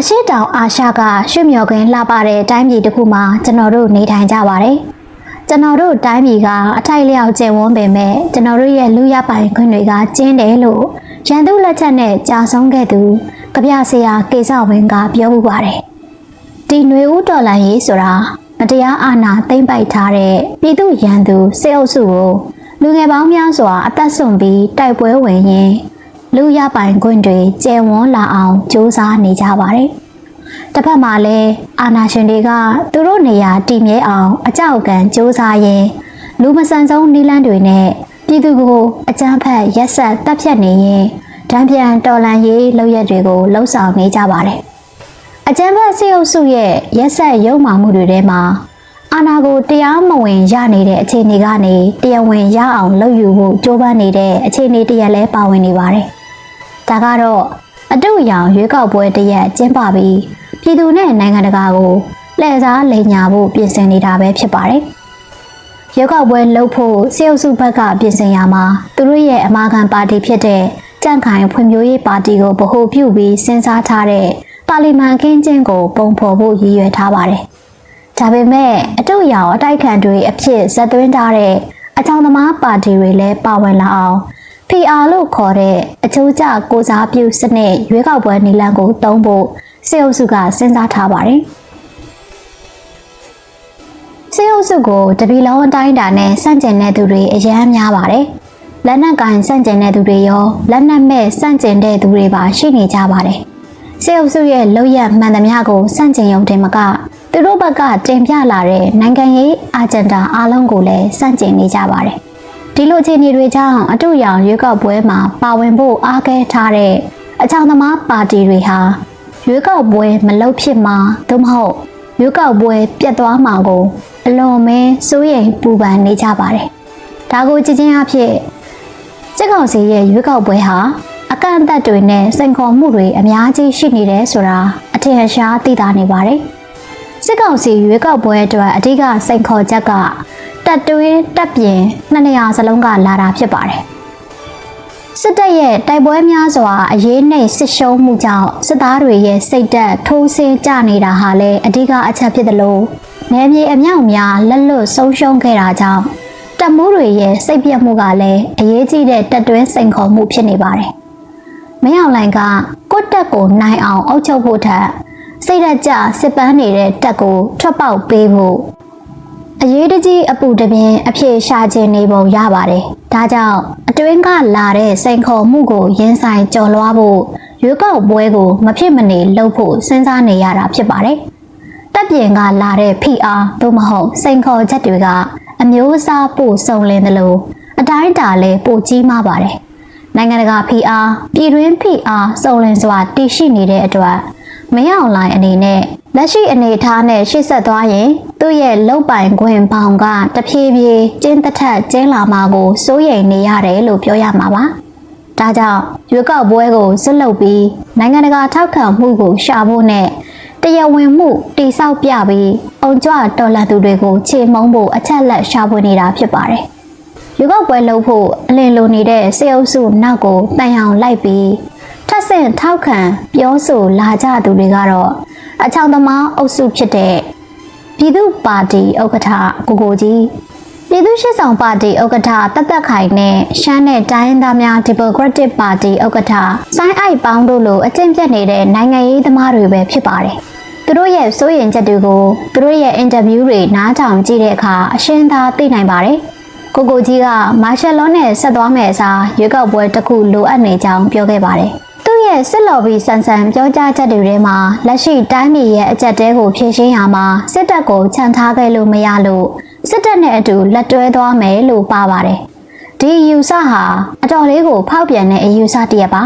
အရှိတောင်အာရှကရွှေမြော်ခင်းလှပတဲ့တိုင်းပြည်တစ်ခုမှာကျွန်တော်တို့နေထိုင်ကြပါတယ်။ကျွန်တော်တို့တိုင်းပြည်ကအထိုက်လျောက်ကျယ်ဝန်းပေမဲ့ကျွန်တော်တို့ရဲ့လူရပိုင်ခွင့်တွေကကျင်းတယ်လို့ရန်သူလက်ချက်နဲ့ကြာဆုံးခဲ့သူကဗျာဆရာကေဆောက်ဝင်းကပြောမှုပါတယ်။ဒီຫນွေဦးတော်လန်ရေးဆိုတာမတရားအာဏာသိမ်းပိုက်ထားတဲ့ပြည်သူရန်သူစစ်အုပ်စုကိုလူငယ်ပေါင်းများစွာအသက်ဆုံးပြီးတိုက်ပွဲဝင်ရင်း လူရပိုင်ခွင့်တွေကျယ်ဝန်းလာအောင်စ조사နေကြပါတယ်။တစ်ဖက်မှာလည်းအာဏာရှင်တွေကသူတို့နေရာတည်မြဲအောင်အကြောက်ကံစ조사ရင်လူမဆန်ဆုံးနီလန်းတွေနဲ့ပြည်သူကိုအကြမ်းဖက်ရက်ဆက်တပ်ဖြတ်နေရင်တံပြန်တော်လန်ရေးလုပ်ရက်တွေကိုလှုံ့ဆော်နေကြပါတယ်။အကြမ်းဖက်စစ်အုပ်စုရဲ့ရက်ဆက်ရုံမှမှုတွေထဲမှာအာဏာကိုတရားမဝင်ရနေတဲ့အခြေအနေကနေတရားဝင်ရအောင်လုပ်ယူဖို့ကြိုးပမ်းနေတဲ့အခြေအနေတရက်လဲပါဝင်နေပါတယ်။ ဒါကတော့အတုအယောင်ရွေးကောက်ပွဲတရက်ကျင်းပပြီးပြည်သူနဲ့နိုင်ငံတကာကိုလှည့်စားလိန်ညာဖို့ပြင်ဆင်နေတာပဲဖြစ်ပါတယ်။ရွေးကောက်ပွဲလုပ်ဖို့စေအုပ်စုဘက်ကပြင်ဆင်ရမှာသူတို့ရဲ့အမာခံပါတီဖြစ်တဲ့ကြန့်ခိုင်ဖွံ့ဖြိုးရေးပါတီကိုဗဟိုပြုပြီးစဉ်းစားထားတဲ့ပါလီမန်ခင်းကျင်းကိုပုံဖော်ဖို့ရည်ရွယ်ထားပါတယ်။ဒါပေမဲ့အတုအယောင်အတိုက်ခံတွေအဖြစ်ဇက်သွင်းထားတဲ့အကြောင်းသမားပါတီတွေလည်းပါဝင်လာအောင် PR လို့ခေါ်တဲ့အချိုးကျကိုစားပြုစနစ်ရွေးကောက်ပွဲနည်းလမ်းကိုတုံးဖို့စေအုပ်စုကစဉ်းစားထားပါတယ်။စေအုပ်စုကိုတပီလုံးအတိုင်းအတာနဲ့စန့်ကျင်တဲ့သူတွေအများများပါတယ်။လက်နက်ကင်စန့်ကျင်တဲ့သူတွေရောလက်နက်မဲ့စန့်ကျင်တဲ့သူတွေပါရှိနေကြပါတယ်။စေအုပ်စုရဲ့လောက်ရမှန်သမျှကိုစန့်ကျင်ရုံတင်မကသူတို့ဘက်ကတင်ပြလာတဲ့နိုင်ငံရေးအဂျန်ဒါအားလုံးကိုလည်းစန့်ကျင်နေကြပါတယ်။ ဒီလိုအခြေအနေတွေကြောင့်အတူရောင်ရွေးကောက်ပွဲမှာပါဝင်ဖို့အားခဲထားတဲ့အချောင်သမားပါတီတွေဟာရွေးကောက်ပွဲမလုပ်ဖြစ်မှာသို့မဟုတ်ရွေးကောက်ပွဲပြတ်သွားမှာကို အလွန်မဲစိုးရိမ်ပူပန်နေကြပါတယ်။ဒါကိုကြည်ချင်းအဖြစ်စစ်ကောင်စီရဲ့ရွေးကောက်ပွဲဟာအကန့်အသတ်တွေနဲ့စိန်ခေါ်မှုတွေအများကြီးရှိနေတယ်ဆိုတာအထင်ရှားသိတာနေပါတယ်။စစ်ကောင်စီရွေးကောက်ပွဲအတွက်အဓိကစိန်ခေါ်ချက်က တက်တွင်းတက်ပြင်နှစ်နေရာစလုံးကလာတာဖြစ်ပါတယ်။စစ်တပ်ရဲ့တိုက်ပွဲများစွာအရေးနှိပ်စစ်ရှုံးမှုကြောင့်စစ်သားတွေရဲ့စိတ်တက်ထိုးဆင်းကြနေတာဟာလည်းအဓိကအချက်ဖြစ်တယ်လို့နယ်မြေအမြောက်များလက်လွတ်ဆုံးရှုံးခဲ့တာကြောင့်တပ်မှုတွေရဲ့စိတ်ပြတ်မှုကလည်းအရေးကြီးတဲ့တက်တွင်းစိန်ခေါ်မှုဖြစ်နေပါတယ်။မင်းအောင်လှိုင်ကကိုတက်ကိုနိုင်အောင်အုပ်ချုပ်ဖို့ထက်စိတ်ရက်ကြစစ်ပန်းနေတဲ့တက်ကိုထွက်ပေါက်ပေးဖို့ အရေးတကြီးအပူတပြင်းအဖြစ်ရှာခြင်းနေပုံရပါတယ်။ဒါကြောင့်အတွင်းကလာတဲ့စိန်ခေါ်မှုကိုရင်ဆိုင်ကျော်လွှားဖို့ရွေးကောက်ပွဲကိုမဖြစ်မနေလုပ်ဖို့စဉ်းစားနေရတာဖြစ်ပါတယ်။တပ်ပြင်ကလာတဲ့ PR သို့မဟုတ်စိန်ခေါ်ချက်တွေကအမျိုးအစားပို့စုံလင်တယ်လို့အတိုင်းတာလဲပို့ကြီးမားပါတယ်။နိုင်ငံတကာ PR ပြည်တွင်း PR စုံလင်စွာတည်ရှိနေတဲ့အတွက် မင်းအောင်လိုင်းအနေနဲ့လက်ရှိအနေအထားနဲ့ရှေ့ဆက်သွားရင်သူ့ရဲ့လုံပိုင်ခွင့်ပေါင်ကတဖြည်းဖြည်းကျင်းသက်ထက်ကျင်းလာမှာကိုစိုးရိမ်နေရတယ်လို့ပြောရမှာပါ။ဒါကြောင့်ရွေးကောက်ပွဲကိုစွတ်လုပ်ပြီးနိုင်ငံတကာထောက်ခံမှုကိုရှာဖို့နဲ့တရားဝင်မှုတိဆောက်ပြပြီးအုံကြွတော်လှန်သူတွေကိုခြေမုံဖို့အချက်လက်ရှာဖွေနေတာဖြစ်ပါတယ်။ရွေးကောက်ပွဲလုပ်ဖို့အလင်းလိုနေတဲ့စေအုပ်စုနောက်ကိုတန်အောင်လိုက်ပြီး ထပ်ဆင့်ထောက်ခံပြောဆိုလာကြသူတွေကတော့အချောင်သမားအုပ်စုဖြစ်တဲ့ပြည်သူ့ပါတီဥက္ကဋ္ဌကိုကိုကြီးပြည်သူ့ရှစ်ဆောင်ပါတီဥက္ကဋ္ဌတက်တက်ခိုင်နဲ့ရှမ်းနဲ့တိုင်းရင်းသားများဒီမိုကရက်တစ်ပါတီဥက္ကဋ္ဌဆိုင်းအိုက်ပေါင်းတို့လိုအကျင့်ပြတ်နေတဲ့နိုင်ငံရေးသမားတွေပဲဖြစ်ပါတယ်။သူတို့ရဲ့စိုးရင်ချက်တွေကိုသူတို့ရဲ့အင်တာဗျူးတွေနားထောင်ကြည့်တဲ့အခါအရှင်းသာသိနိုင်ပါတယ်။ကိုကိုကြီးကမာရှယ်လောနဲ့ဆက်သွားမယ့်အစားရွေးကောက်ပွဲတစ်ခုလိုအပ်နေကြောင်းပြောခဲ့ပါတယ်။ သူ့ရဲ့စစ်လော်ဘီဆန်ဆန်ပြောကြားချက်တွေထဲမှာလက်ရှိတိုင်းပြည်ရဲ့အကြက်တဲကိုဖြည့်ရှင်းရမှာစစ်တပ်ကိုခြံထားခဲ့လို့မရလို့စစ်တပ်နဲ့အတူလက်တွဲသွားမယ်လို့ပါပါတယ်။ဒီယူဆဟာအတော်လေးကိုဖောက်ပြန်တဲ့အယူဆတည်းပါ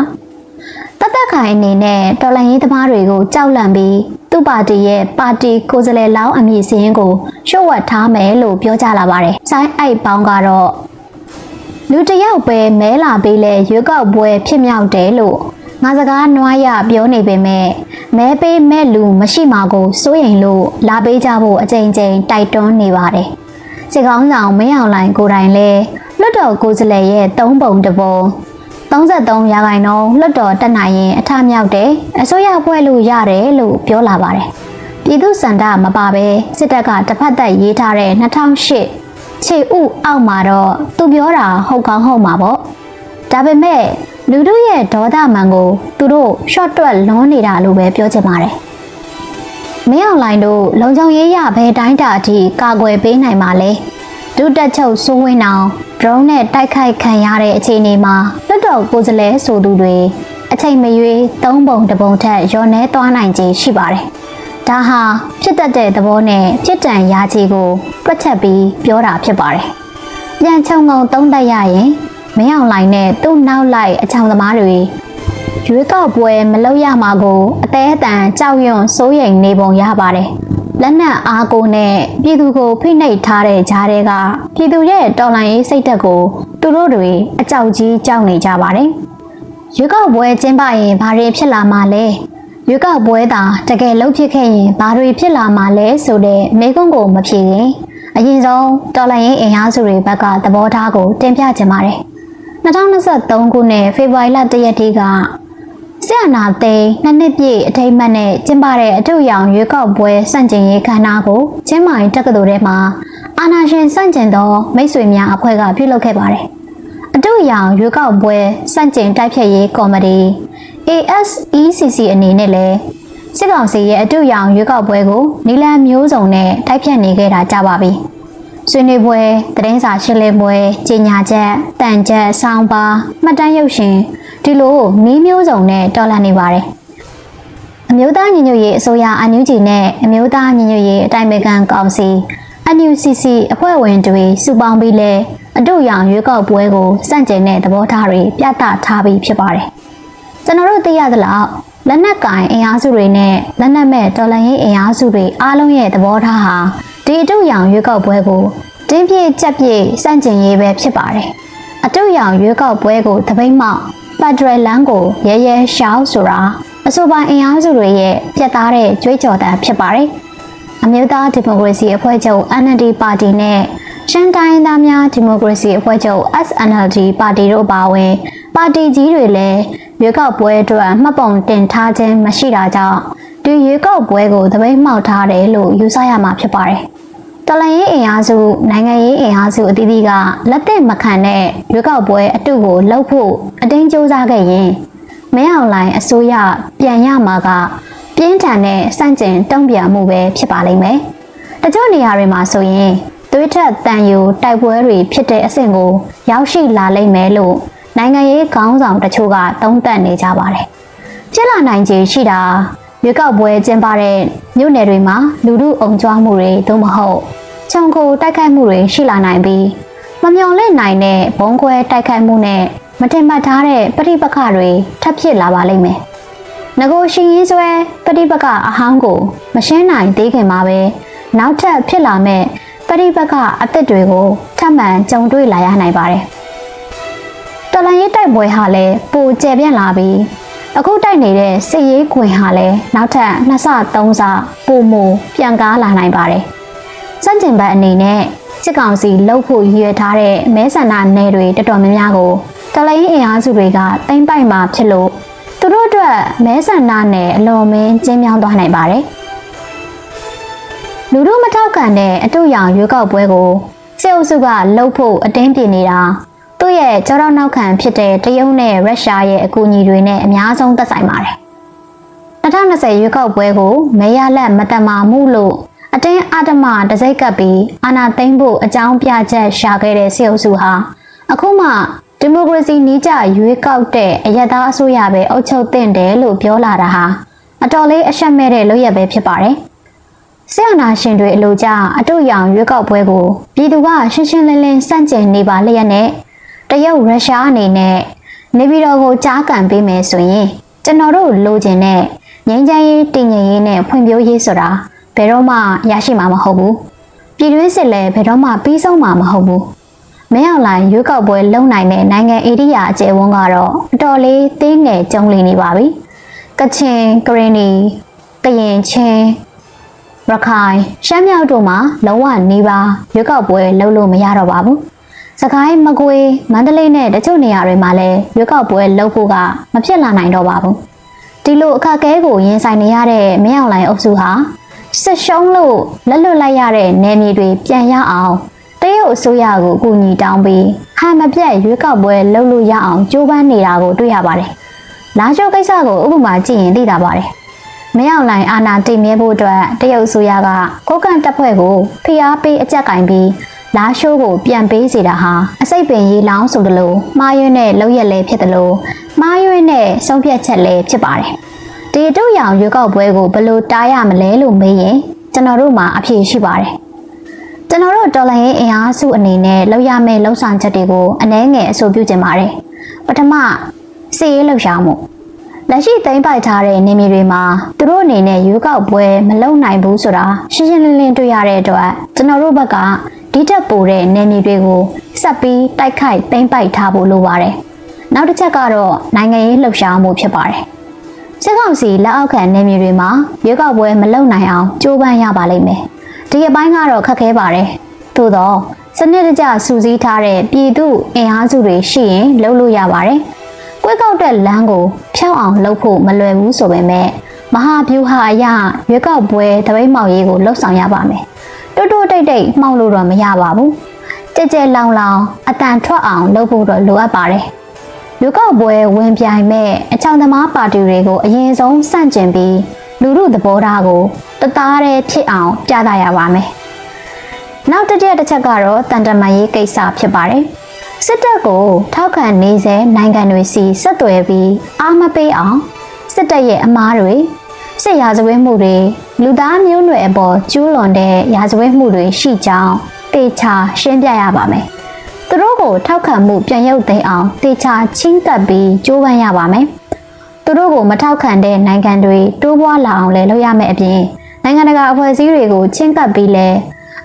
။တသက်ခိုင်အနေနဲ့တော်လှန်ရေးသမားတွေကိုကြောက်လန့်ပြီးသူ့ပါတီရဲ့ပါတီကိုယ်စားလှယ်လောင်းအမည်စရင်းကိုရှုတ်ဝတ်ထားမယ်လို့ပြောကြလာပါတယ်။ဆိုင်းအိုက်ပေါင်းကတော့လူတစ်ယောက်ပဲမဲလာပေးလဲရွေးကောက်ပွဲဖြစ်မြောက်တယ်လို့ ငါစကားနွားရပြောနေပေမဲ့မဲပေးမဲ့လူမရှိမှာကိုစိုးရိမ်လို့လာပေးကြဖို့အကြိမ်ကြိမ်တိုက်တွန်းနေပါတယ်။စစ်ကောင်းဆောင်မင်းအောင်လိုင်ကိုတိုင်လဲလွတ်တော်ကိုယ်စားလှယ်ရဲ့သုံးပုံတစ်ပုံ33ရာခိုင်နှုန်းလွတ်တော်တက်နိုင်ရင်အထမြောက်တယ်အစိုးရဖွဲ့လို့ရတယ်လို့ပြောလာပါတယ်ပြည်သူစန္ဒမပါပဲစစ်တပ်ကတစ်ဖက်သက်ရေးထားတဲ့2008ခြေဥအောက်မှာတော့သူပြောတာဟုတ်ကောင်းဟုတ်မှာပေါ့ဒါပေမဲ့ လူတို့ရဲ့ဒေါသမန်ကိုသူတို့ short တွက်လွန်နေတာလို့ပဲပြောချင်ပါတယ်မင်းအောင်လိုင်းတို့လုံခြုံရေးရဘယ်တိုင်းတာအထိကာကွယ်ပေးနိုင်မှာလဲဒုတက်ချုပ်စိုးဝင်းအောင် drone နဲ့တိုက်ခိုက်ခံရတဲ့အခြေအနေမှာလွတ်တော်ကိုယ်စားလှယ်ဆိုသူတွေအချိန်မရွေးသုံးပုံတစ်ပုံထက်ရောနေသွားနိုင်ခြင်းရှိပါတယ်။ဒါဟာဖြစ်တတ်တဲ့သဘောနဲ့ဖြစ်တန်ရာကြီးကိုတွက်ချက်ပြီးပြောတာဖြစ်ပါတယ်။ပြန်ချုံငုံသုံးတတ်ရရင် မင်းအောင်လိုင်းနဲ့သူ့နောက်လိုက်အချောင်သမားတွေရွေးကောက်ပွဲမလုပ်ရမှာကိုအသေးအတန်ကြောက်ရွံ့စိုးရိမ်နေပုံရပါတယ်။လက်နက်အားကိုနဲ့ပြည်သူကိုဖိနှိပ်ထားတဲ့ကြားတွေကပြည်သူရဲ့တော်လှန်ရေးစိတ်ဓာတ်ကိုသူတို့တွေအကြောက်ကြီးကြောက်နေကြပါတယ်။ရွေးကောက်ပွဲကျင်းပရင်ဘာတွေဖြစ်လာမှာလဲ။ရွေးကောက်ပွဲသာတကယ်လုံးဖြစ်ခဲ့ရင်ဘာတွေဖြစ်လာမှာလဲဆိုတဲ့မေးခွန်းကိုမဖြေရင်အရင်ဆုံးတော်လှန်ရေးအင်အားစုတွေဘက်ကသဘောထားကိုတင်ပြချင်ပါတယ်။ 2023ခုနှစ်ဖေဖော်ဝါရီလ1ရက်နေ့ကဆရာနာသိန်းနှစ်နှစ်ပြည့်အထိမ်းအမှတ်နဲ့ကျင်းပတဲ့အထုရောင်ရွေးကောက်ပွဲစန့်ကျင်ရေးခမ်းနားကိုချင်းမိုင်တက္ကသိုလ်ထဲမှာအာနာရှင်စန့်ကျင်သောမိတ်ဆွေများအဖွဲ့ကပြုလုပ်ခဲ့ပါတယ်။အထုရောင်ရွေးကောက်ပွဲစန့်ကျင်တိုက်ဖြတ်ရေးကော်မတီ ASECC အနေနဲ့လည်းစစ်ကောင်စီရဲ့အထုရောင်ရွေးကောက်ပွဲကိုနီလန်မျိုးစုံနဲ့တိုက်ဖြတ်နေခဲ့တာကြပါပြီ။ ဆွေးနွေးပွဲသတင်းစာရှင်းလင်းပွဲကြီးညာချက်တန်ချက်ဆောင်းပါမှတ်တမ်းရုပ်ရှင်ဒီလိုနီးမျိုးစုံနဲ့တော်လှန်နေပါတယ်အမျိုးသားညီညွတ်ရေးအစိုးရအန်ယူဂျီနဲ့အမျိုးသားညီညွတ်ရေးအတိုင်ပင်ခံကောင်စီ NUCC အဖွဲ့ဝင်တွေစုပေါင်းပြီးလဲအတုရောင်ရွေးကောက်ပွဲကိုစန့်ကျင်တဲ့သဘောထားတွေပြသထားပြီးဖြစ်ပါတယ်ကျွန်တော်တို့သိရသလောက်လက်နက်ကင်အင်အားစုတွေနဲ့လက်နက်မဲ့တော်လှန်ရေးအင်အားစုတွေအားလုံးရဲ့သဘောထားဟာ ဒီအတုရောင်ရွေးကောက်ပွဲကိုတင်းပြည့်ကြက်ပြည့်စန့်ကျင်ရေးပဲဖြစ်ပါတယ်အတုရောင်ရွေးကောက်ပွဲကိုတပိတ်မောက်ဖက်ဒရယ်လမ်းကိုရဲရဲရှောင်းဆိုတာအဆိုပါအင်အားစုတွေရဲ့ပြတ်သားတဲ့ကြွေးကြော်သံဖြစ်ပါတယ်။အမျိုးသားဒီမိုကရေစီအဖွဲ့ချုပ် NLD ပါတီနဲ့ရှမ်းတိုင်းသားများဒီမိုကရေစီအဖွဲ့ချုပ် SNLD ပါတီတို့ပါဝင်ပါတီကြီးတွေလည်းရွေးကောက်ပွဲအတွက်မှတ်ပုံတင်ထားခြင်းမရှိတာကြောင့် ဒီရွေးကောက်ပွဲကိုတပိတ်မှောက်ထားတယ်လို့ယူဆရမှာဖြစ်ပါတယ်။တော်လှန်ရေးအင်အားစုနိုင်ငံရေးအင်အားစုအသီးသီးကလက်သက်မခံတဲ့ရွေးကောက်ပွဲအတုကိုလှုပ်ဖို့အတင်းကြိုးစားခဲ့ရင်မင်းအောင်လှိုင်အစိုးရပြန်ရမှာကပြင်းထန်တဲ့စန့်ကျင်တုံ့ပြန်မှုပဲဖြစ်ပါလိမ့်မယ်။တချို့နေရာတွေမှာဆိုရင်သွေးထက်တန်ယူတိုက်ပွဲတွေဖြစ်တဲ့အဆင့်ကို ရောက်ရှိလာလိမ့်မယ်လို့နိုင်ငံရေးခေါင်းဆောင်တချို့ကသုံးသပ်နေကြပါတယ်။ဖြစ်လာနိုင်ခြေရှိတာ ရွေးကောက်ပွဲကျင်းပတဲ့မြို့နယ်တွေမှာလူမှုအုံကြွားမှုတွေသို့မဟုတ်ခြုံကိုတိုက်ခိုက်မှုတွေရှိလာနိုင်ပြီးမမျော်လင့်နိုင်တဲ့ဘုံခွဲတိုက်ခိုက်မှုနဲ့မထင်မှတ်ထားတဲ့ပဋိပက္ခတွေထပ်ဖြစ်လာပါလိမ့်မယ်။ငကိုရှင်ရေးဆွဲပဋိပက္ခအဟောင်းကို မရှင်းနိုင်သေးခင်မှာပဲနောက်ထပ်ဖြစ်လာမဲ့ပဋိပက္ခအသစ်တွေကိုထပ်မံကြုံတွေ့လာရနိုင်ပါတယ်။တော်လန်ရေးတိုက်ပွဲဟာလည်းပိုကျယ်ပြန့်လာပြီး အခုတိုက်နေတဲ့စစ်ရေးခွင်ဟာလည်းနောက်ထပ်နှစ်ဆသုံးဆပိုမိုပြန်ကားလာနိုင်ပါတယ်။စန့်ကျင်ဘက်အနေနဲ့စစ်ကောင်စီလှုပ်ဖို့ရည်ရွယ်ထားတဲ့မဲဆန္ဒနယ်တွေတော်တော်များများကိုတလိုင်းအင်အားစုတွေကတင်ပိုက်မှာဖြစ်လို့သူတို့အတွက်မဲဆန္ဒနယ်အလွန်မင်းကျင်းမြောင်းသွားနိုင်ပါတယ်လူတို့မထောက်ခံတဲ့အတုရောင်ရွေးကောက်ပွဲကိုစစ်အုပ်စုကလှုပ်ဖို့အတင်းပြနေတာ သူ့ရဲ့ကြောတော့နောက်ခံဖြစ်တဲ့တရုတ်နဲ့ရုရှားရဲ့အကူအညီတွေနဲ့အများဆုံးသက်ဆိုင်ပါတယ်2020ရွေးကောက်ပွဲကိုမဲရလက်မတမာမှုလို့အတင်းအဓမ္မတစိုက်ကပ်ပြီးအာဏာသိမ်းဖို့အကြောင်းပြချက်ရှာခဲ့တဲ့စစ်အုပ်စုဟာအခုမှဒီမိုကရေစီနီးကျရွေးကောက်တဲ့အယက်သားအစိုးရပဲအုပ်ချုပ်သင့်တယ်လို့ပြောလာတာဟာအတော်လေးအရှက်မဲ့တဲ့လုပ်ရပဲဖြစ်ပါတယ်။ဆရာနာရှင်တွေအလိုကြအတုရောင်ရွေးကောက်ပွဲကိုပြည်သူကရှင်းရှင်းလင်းလင်းစန့်ကျင်နေပါလျက်နဲ့ တရုတ်ရုရှားအနေနဲ့နေပြည်တော်ကိုကြားကန်ပေးမယ်ဆိုရင်ကျွန်တော်တို့လိုချင်တဲ့ငြိမ်းချမ်းရေးတည်ငြိမ်ရေးနဲ့ဖွံ့ဖြိုးရေးဆိုတာဘယ်တော့မှရရှိမှာမဟုတ်ဘူးပြည်တွင်းစစ်လည်းဘယ်တော့မှပြီးဆုံးမှာမဟုတ်ဘူးမင်းအောင်လိုင်းရွေးကောက်ပွဲလုံနိုင်တဲ့နိုင်ငံဧရိယာအကျယ်ဝန်းကတော့အတော်လေးသေးငယ်ကျုံလီနေပါပြီကချင်ကရင်နီကရင်ချင်းရခိုင်ရှမ်းမြောက်တို့မှာလုံးဝနေပါရွေးကောက်ပွဲလုပ်လို့မရတော့ပါဘူး စစကိုင်းမကွေးမန္တလေးနဲ့တချို့နေရာတွေမှာလည်းရွေးကောက်ပွဲလုပ်ဖို့ကမဖြစ်လာနိုင်တော့ပါဘူးဒီလိုအခက်အခဲကိုရင်ဆိုင်နေရတဲ့မင်းအောင်လိုင်အုပ်စုဟာဆက်ရှုံးလို့လက်လွတ်လိုက်ရတဲ့နယ်မြေတွေပြန်ရအောင်တရုတ်အစိုးရကိုအကူအညီတောင်းပြီးဟန်မပြတ်ရွေးကောက်ပွဲလုပ်လို့ရအောင်ကြိုးပမ်းနေတာကိုတွေ့ရပါတယ်လာရှိုးကိစ္စကိုဥပမာကြည့်ရင်သိတာပါတယ်မင်းအောင်လိုင်အာနာတည်မြဲဖို့အတွက်တရုတ်အစိုးရကကိုကန့်တပ်ဖွဲ့ကိုဖိအားပေးအကြက်ကင်ပြီး လာရှိုးကိုပြန်ပေးစီတာဟာအစိတ်ပင်ရေးလောင်းဆိုတယ်လို့မှားယွင်းတဲ့လောက်ရက်လဲဖြစ်တယ်လို့မှားယွင်းတဲ့ဆုံးဖြတ်ချက်လဲဖြစ်ပါတယ်။ဒီတို့ရောင်ရွေးကောက်ပွဲကိုဘယ်လိုတားရမလဲလို့မေးရင်ကျွန်တော်တို့မှာအဖြေရှိပါတယ်။ကျွန်တော်တို့တော်လိုင်းရေးအင်အားစုအနေနဲ့လောက်ရမယ့်လှုပ်ဆောင်ချက်တွေကိုအနည်းငယ်အဆိုပြုချင်ပါတယ်။ပထမစီရေးလှုပ်ရှားမှုလက်ရှိသိမ်းပိုက်ထားတဲ့နေမြေတွေမှာသူတို့အနေနဲ့ရွေးကောက်ပွဲမလုပ်နိုင်ဘူးဆိုတာရှင်းရှင်းလင်းလင်းတွေ့ရတဲ့အတွက်ကျွန်တော်တို့ဘက်က ဒီထက်ပိုတဲ့နေမြေတွေကိုဆက်ပြီးတိုက်ခိုက်သိမ်းပိုက်ထားဖို့လိုပါတယ်။နောက်တစ်ချက်ကတော့နိုင်ငံရေးလှုပ်ရှားမှုဖြစ်ပါတယ်။စစ်ကောင်စီလက်အောက်ခံနေမြေတွေမှာရွေးကောက်ပွဲမလုပ်နိုင်အောင်ကြိုးပမ်းရပါလိမ့်မယ်။ဒီအပိုင်းကတော့ခက်ခဲပါတယ်။သို့တော့စနစ်တကျစူးစီးထားတဲ့ပြည်သူအင်အားစုတွေရှိရင်လုပ်လို့ရပါတယ်။ကွက်ကောက်တဲ့လမ်းကိုဖြောက်အောင်လုပ်ဖို့မလွယ်ဘူးဆိုပေမဲ့မဟာဗျူဟာအရရွေးကောက်ပွဲတပိတ်မှောက်ရေးကိုလှုပ်ဆောင်ရပါမယ်။ တိုးတိုးတိတ်တိတ်မှောက်လို့တော့မရပါဘူး။ကြဲကြဲလောင်လောင်အတန်ထွက်အောင်လုပ်ဖို့တော့လိုအပ်ပါတယ်။ရွေးကောက်ပွဲဝင်ပြိုင်မဲ့အချောင်သမားပါတီတွေကိုအရင်ဆုံးစန့်ကျင်ပြီးလူမှုသဘောထားကိုတသားတည်းဖြစ်အောင်ပြသရပါမယ်။နောက်တစ်ချက်တစ်ချက်ကတော့တန်တမာရေးကိစ္စဖြစ်ပါတယ်။စစ်တပ်ကိုထောက်ခံနေစေနိုင်ငံတွေစီဆက်သွယ်ပြီးအားမပေးအောင်စစ်တပ်ရဲ့အမားတွေ စစ်ရာဇဝတ်မှုတွေလူသားမျိုးနွယ်အပေါ်ကျူးလွန်တဲ့ရာဇဝတ်မှုတွေရှိကြောင်းတေချာရှင်းပြရပါမယ်။သူတို့ကိုထောက်ခံမှုပြန်ရုပ်သိမ်းအောင်တေချာချင်းကပ်ပြီးကြိုးပမ်းရပါမယ်။သူတို့ကိုမထောက်ခံတဲ့နိုင်ငံတွေတိုးပွားလာအောင်လည်းလုပ်ရမယ်အပြင်နိုင်ငံတကာအဖွဲ့အစည်းတွေကိုချင်းကပ်ပြီးလဲ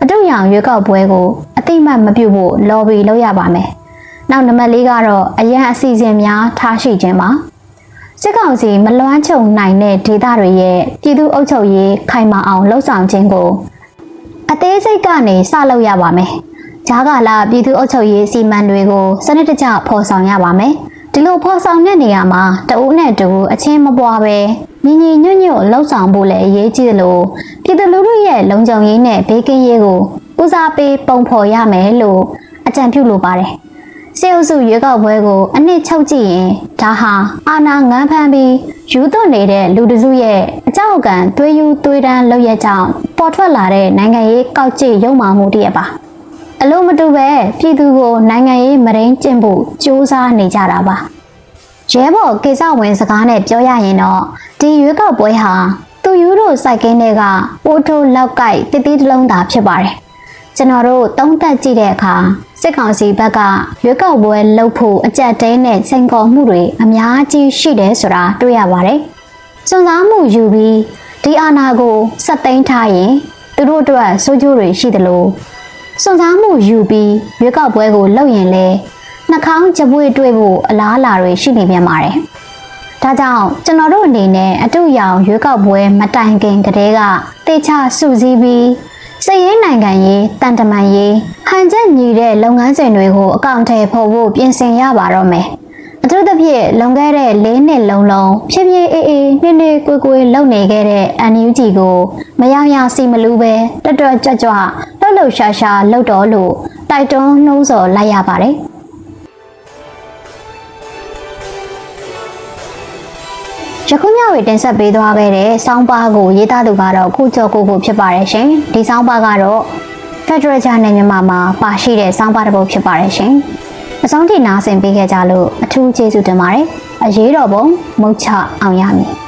အတုရောင်ရွေးကောက်ပွဲကိုအတိမတ်မပြုတ်ဖို့ lobby လုပ်ရပါမယ်။နောက်နံပါတ်၄ကတော့အရန်အစီအစဉ်များထားရှိခြင်းပါ စစ်ကောင်စီမလွှမ်းခြုံနိုင်တဲ့ဒေသတွေရဲ့ပြည်သူ့အုပ်ချုပ်ရေးခိုင်မာအောင်လှုံ့ဆော်ခြင်းကိုအသေးစိတ်ကနေစလုပ်ရပါမယ်။ဂျားကလာပြည်သူ့အုပ်ချုပ်ရေးစီမံတွေကိုစနစ်တကျဖော်ဆောင်ရပါမယ်။ဒီလိုဖော်ဆောင်တဲ့နေရာမှာတအုပ်နဲ့တူအချင်းမပွားပဲညီညီညွတ်ညွတ်လှုပ်ဆောင်ဖို့လည်းအရေးကြီးတယ်လို့ပြည်သူလူထုရဲ့လုံခြုံရေးနဲ့ဘေးကင်းရေးကိုဦးစားပေးပုံဖော်ရမယ်လို့အကြံပြုလိုပါတယ်။ စေအုပ်စုရွေးကောက်ပွဲကိုအနှစ်ချုပ်ကြည့်ရင်ဒါဟာအာဏာငန်းဖမ်းပြီးယူသွနေတဲ့လူတစုရဲ့အကြောက်အကန်သွေးယူသွေးတန်းလောက်ရကြောင်းပေါ်ထွက်လာတဲ့နိုင်ငံရေးကောက်ကျစ်ရုံမှမှုတည်းပါအလို့မတူပဲပြည်သူကိုနိုင်ငံရေးမရင်းကျင့်ဖို့ကြိုးစားနေကြတာပါရဲဘော်ကိစ္စဝင်စကားနဲ့ပြောရရင်တော့ဒီရွေးကောက်ပွဲဟာသူယူတို့စိုက်ကင်းတွေကပိုးထိုးလောက်ကိုက်တည်တည်တလုံးသာဖြစ်ပါတယ် ကျွန်တော်တို့တုံးသက်ကြည့်တဲ့အခါစစ်ကောင်စီဘက်ကရွေးကောက်ပွဲလုပ်ဖို့အကြက်တဲနဲ့စိန်ခေါ်မှုတွေအများကြီးရှိတယ်ဆိုတာတွေ့ရပါတယ်။စွန့်စားမှုယူပြီးဒီအာဏာကိုဆက်သိမ်းထားရင်သူတို့အတွက်စိုးကျိုးတွေရှိသလိုစွန့်စားမှုယူပြီးရွေးကောက်ပွဲကိုလုပ်ရင်လေနှာခေါင်းကြပွေတွေ့ဖို့အလားအလာတွေရှိနေပြန်ပါတယ်။ဒါကြောင့်ကျွန်တော်တို့အနေနဲ့အတူရောင်ရွေးကောက်ပွဲမတိုင်ခင်ကတည်းကတေချာစုစည်းပြီး စည်ရေးနိုင်ငံရေးတန်တမန်ရေးဟန်ချက်ညီတဲ့လုပ်ငန်းစဉ်တွေကိုအကောင့်ထဲပေါ်ဖို့ပြင်ဆင်ရပါတော့မယ်။အထူးသဖြင့်လွန်ခဲ့တဲ့၄နှစ်လုံးလုံးဖြည်းဖြည်းအေးအေးနှင်းနှင်းကွယ်ကွယ်လုပ်နေခဲ့တဲ့ NUG ကိုမယောင်ယောင်စီမလူပဲတွတ်တွတ်ကြွကြွလှုပ်လှုပ်ရှားရှားလှုပ်တော်လို့တိုက်တွန်းနှိုးဆော်လိုက်ရပါတယ်။ ယခုမျှဝေတင်ဆက်ပေးသွားခဲ့တဲ့စောင်းပါကိုရေးသားသူကတော့ခုကျော်ကိုကိုဖြစ်ပါတယ်ရှင်ဒီစောင်းပါကတော့ Federal Journal မြန်မာမှာပါရှိတဲ့စောင်းပါတစ်ပုဒ်ဖြစ်ပါတယ်ရှင်အဆုံးထိနားဆင်ပေးခဲ့ကြလို့အထူးကျေးဇူးတင်ပါတယ်အရေးတော်ပုံမုတ်ချအောင်ရမည်